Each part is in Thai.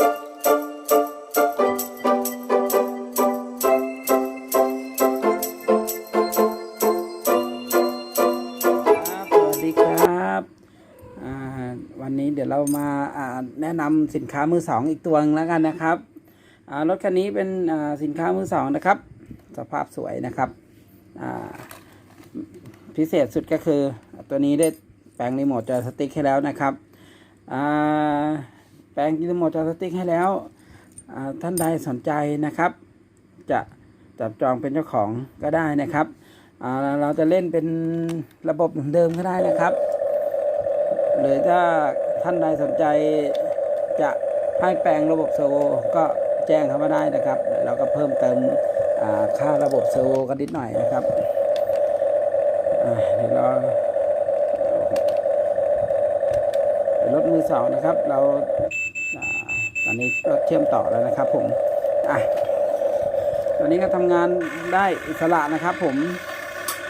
สวัสดีครับวันนี้เดี๋ยวเรามาแนะนำสินค้ามือสองอีกตัวหนึงแล้วกันนะครับรถคันนี้เป็นสินค้ามือสองนะครับ สภาพสวยนะครับพิเศษสุดก็คือตัวนี้ได้แปลงรีโมทจอยสติ๊กให้แล้วนะครับ แปลงรีโมจอสติ๊กให้แล้ว ท่านใดสนใจนะครับ จะจับจองเป็นเจ้าของก็ได้นะครับ เราจะเล่นเป็นระบบเดิมก็ได้นะครับ หรือถ้าท่านใดสนใจจะให้แปลงระบบเซอร์โวก็แจ้งเข้ามาได้นะครับ เราก็เพิ่มเติมค่าระบบเซอร์โวกันนิดหน่อยนะครับอ่าเดี๋ยวเรถมือสองนะครับ เราตอนนี้รถเชื่อมต่อแล้วนะครับ ผมอะตอนนี้ก็ทำงานได้อิสระนะครับ ผม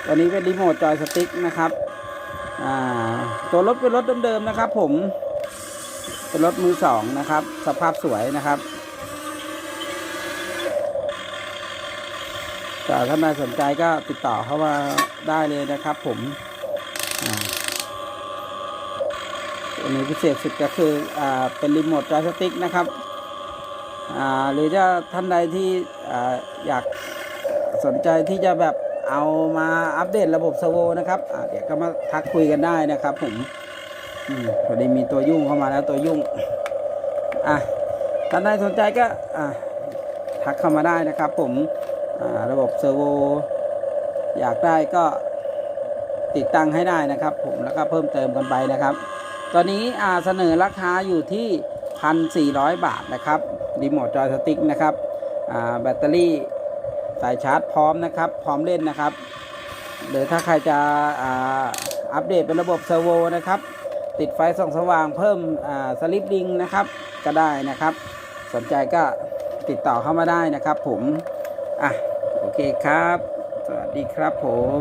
ตัวนี้เป็นรีโมทจอยสติ๊กนะครับอ่าตัวรถเป็นรถเดิมๆนะครับ ผมเป็นรถมือสองนะครับ สภาพสวยนะครับแต่ถ้าใครสนใจก็ติดต่อเข้ามาได้เลยนะครับ ผม ตัวนี้พิเศษสุดก็คืออ่าเป็นรีโมทจอยสติ๊กนะครับอ่าหรือถ้าท่านใดที่อ่าอยากสนใจที่จะแบบเอามาอัปเดตระบบเซอร์โวนะครับเดี๋ยวก็มาทักคุยกันได้นะครับ ผมอพอดีมีตัวยุ่งเข้ามาแล้วตัวยุ่งอะท่านใดสนใจก็อะทักเข้ามาได้นะครับ ผมอ่าระบบเซอร์โวอยากได้ก็ติดตั้งให้ได้นะครับ ผมแล้วก็เพิ่มเติมกันไปนะครับ ตอนนี้เสนอราคาอยู่ที่ 1,400 บาทนะครับรีโมทจอยสติ๊กนะครับแบตเตอรี่สายชาร์จพร้อมนะครับ พร้อมเล่นนะครับหรือถ้าใครจะอัปเดตเป็นระบบเซอร์โวนะครับ ติดไฟส่องสว่างเพิ่มสลิปดิงนะครับ ก็ได้นะครับ สนใจก็ติดต่อเข้ามาได้นะครับผม อะ โอเคครับ สวัสดีครับผม